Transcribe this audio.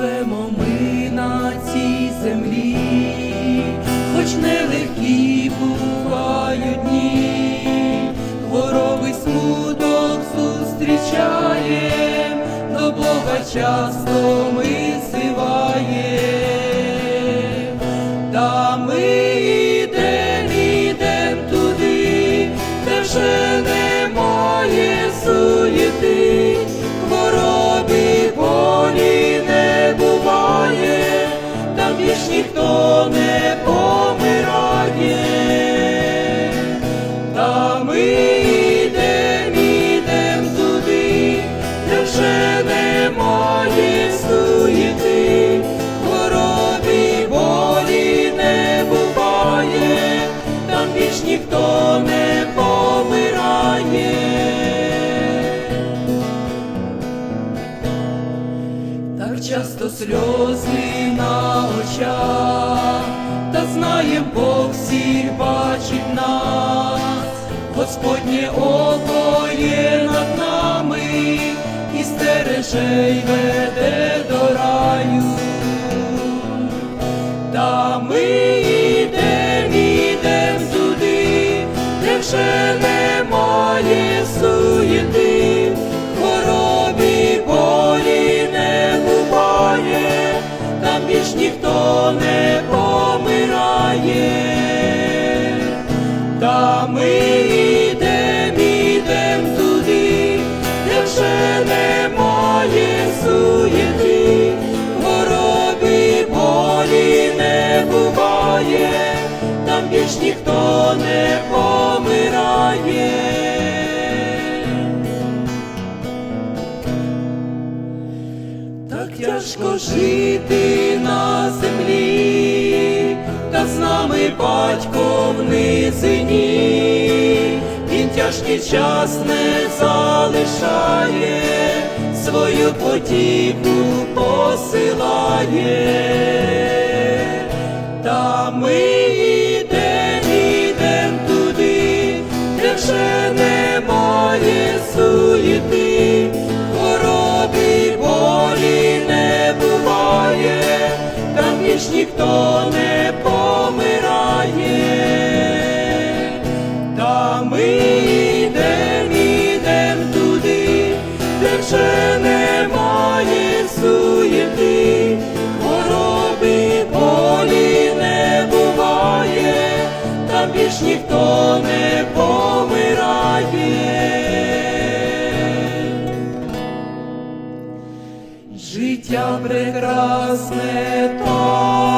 Живемо ми на цій землі, хоч нелегкі бувають дні, хвороби смуток зустрічає, до Бога часто ми сльози на очах, та знає Бог всіх бачить нас, Господнє око є над нами, і стереже й веде до раю. Та ми йдем, йдем туди, де вже немає суєти, хвороби болі не буває, там більш ніхто не помирає. Так тяжко жити на землі, та з нами батько в низині, тяжкий час не залишає, свою потіку посилає. Та ми йдем, йдем туди, де вже немає суєти, суєти, хвороби болі не буває, там більш ніхто не помирає. Життя прекрасне то